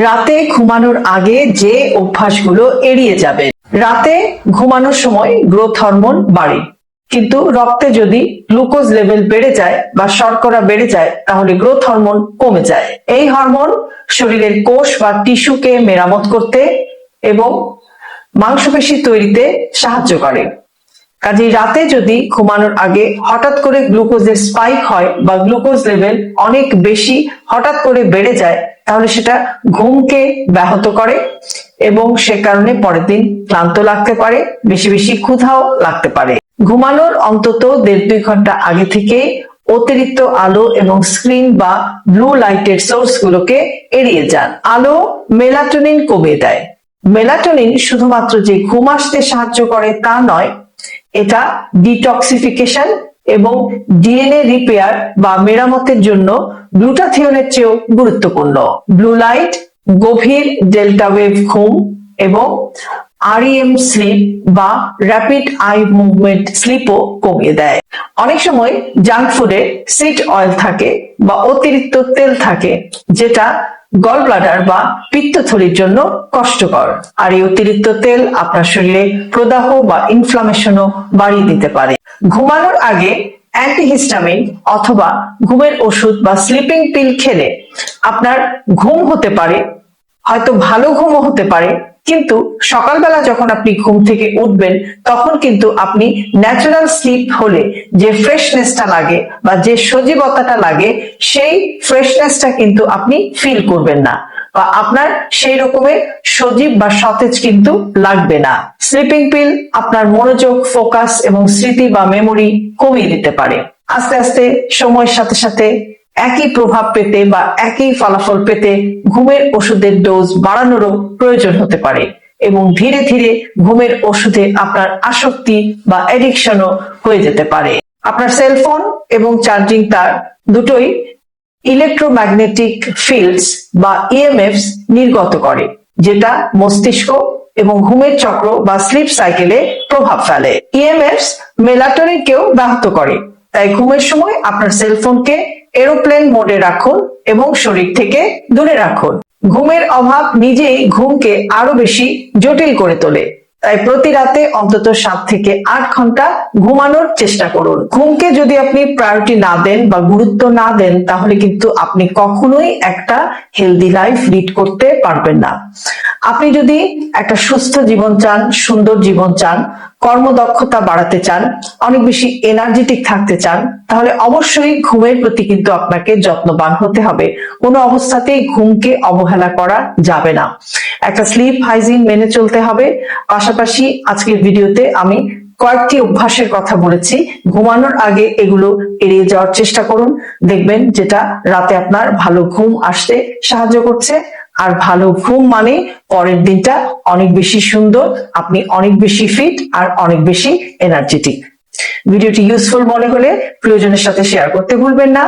রাতে ঘুমানোর আগে যে অভ্যাসগুলো এড়িয়ে যাবে। রাতে ঘুমানোর সময় গ্রোথ হরমোন বাড়ে। কিন্তু রক্তে যদি গ্লুকোজ লেভেল বেড়ে যায় বা শর্করা বেড়ে যায়, তাহলে গ্রোথ হরমোন কমে যায়। এই হরমোন শরীরের কোষ বা টিস্যুকে মেরামত করতে এবং মাংসপেশি তৈরিতে সাহায্য করে। কাজেই রাতে যদি ঘুমানোর আগে হঠাৎ করে গ্লুকোজের স্পাইক হয় বা গ্লুকোজ লেভেল অনেক বেশি হঠাৎ করে বেড়ে যায় তাহলে সেটা ঘুমকে ব্যাহত করে এবং সে কারণে পরের দিন ক্লান্ত লাগতে পারে, বেশি বেশি ক্ষুধাও লাগতে পারে। ঘুমানোর অন্তত দেড় দুই ঘণ্টা আগে থেকে অতিরিক্ত আলো এবং স্ক্রিন বা ব্লু লাইটের সোর্স গুলোকে এড়িয়ে যান। আলো মেলাটোনিন কমিয়ে দেয়। মেলাটোনিন শুধুমাত্র যে ঘুম আসতে সাহায্য করে তা নয়, এটা ডিটক্সিফিকেশন এবং ডিএনএ রিপেয়ার বা মেরামতের জন্য গ্লুটাথিয়নের চেয়েও গুরুত্বপূর্ণ। ব্লু লাইট গভীর ডেল্টা ওয়েভ ঘুম এবং আরইএম স্লিপ বা র্যাপিড আই মুভমেন্ট স্লিপও কমিয়ে দেয়। অনেক সময় জাঙ্ক ফুডে সিড অয়েল থাকে বা অতিরিক্ত তেল থাকে, যেটা গল ব্লাডার বা পিত্তথলির জন্য কষ্টকর। আর এই অতিরিক্ত তেল আপনার শরীরে প্রদাহ বা ইনফ্লামেশনও বাড়িয়ে দিতে পারে। ঘুমানোর আগে অ্যান্টিহিস্টামিন অথবা ঘুমের ওষুধ বা স্লিপিং পিল খেলে আপনার ঘুম হতে পারে, হয়তো ভালো ঘুমও হতে পারে কিন্তু সকালবেলা যখন আপনি ঘুম থেকে উঠবেন, তখন কিন্তু আপনি ন্যাচারাল স্লিপ হলে যে ফ্রেশনেসটা লাগে বা যে সজীবতাটা লাগে, সেই ফ্রেশনেসটা কিন্তু আপনি ফিল করবেন না বা আপনার সেই রকমের সজীব বা সতেজ কিন্তু লাগবে না। স্লিপিং পিল আপনার মনোযোগ ফোকাস এবং স্মৃতি বা মেমোরি কমিয়ে দিতে পারে। আস্তে আস্তে সময়ের সাথে সাথে একই প্রভাব পেতে বা একই ফলাফল পেতে ঘুমের ওষুধের ডোজ বাড়ানোরও প্রয়োজন হতে পারে এবং ধীরে ধীরে ঘুমের ওষুধে আপনার আসক্তি বা এডিকশনও হয়ে যেতে পারে। আপনার সেলফোন এবং চার্জিং তার দুটোই ইলেকট্রোম্যাগনেটিক ফিল্ডস বা ইএমএফস নির্গত করে, যেটা মস্তিষ্ক এবং ঘুমের চক্র বা স্লিপ সাইকেলে প্রভাব ফেলে। ইএমএফস মেলাটোনিনকেও ব্যাহত করে, তাই ঘুমের সময় আপনার সেলফোনকে এরোপ্লেন মোডে রাখুন এবং শরীর থেকে দূরে রাখুন। ঘুমের অভাব নিজেই ঘুমকে আরও বেশি জটিল করে তোলে। তাই প্রতি রাতে অন্তত সাত থেকে আট ঘণ্টা ঘুমানোর চেষ্টা করুন। ঘুমকে যদি আপনি প্রায়োরিটি না দেন বা গুরুত্ব না দেন, তাহলে কিন্তু আপনি কখনোই একটা হেলদি লাইফ লিড করতে পারবেন না। আপনি যদি একটা সুস্থ জীবন চান, সুন্দর জীবন চান কর্মদক্ষতা বাড়াতে চান, অনেক বেশি এনার্জেটিক থাকতে চান, তাহলে অবশ্যই ঘুমের প্রতি কিন্তু আপনাকে যত্নবান হতে হবে। কোনো অবস্থাতেই ঘুমকে অবহেলা করা যাবে না। একটা স্লিপ হাইজিন মেনে চলতে হবে। পাশাপাশি আজকের ভিডিওতে আমি কয়েকটি অভ্যাসের কথা বলেছি। ঘুমানোর আগে এগুলো এড়িয়ে যাওয়ার চেষ্টা করুন। দেখবেন যেটা রাতে আপনার ভালো ঘুম আসতে সাহায্য করছে। আর ভালো ঘুম মানে পরের দিনটা অনেক বেশি সুন্দর, আপনি অনেক বেশি ফিট আর অনেক বেশি এনার্জেটিক ভিডিওটি ইউজফুল মনে হলে প্রয়োজনের সাথে শেয়ার করতে ভুলবেন না।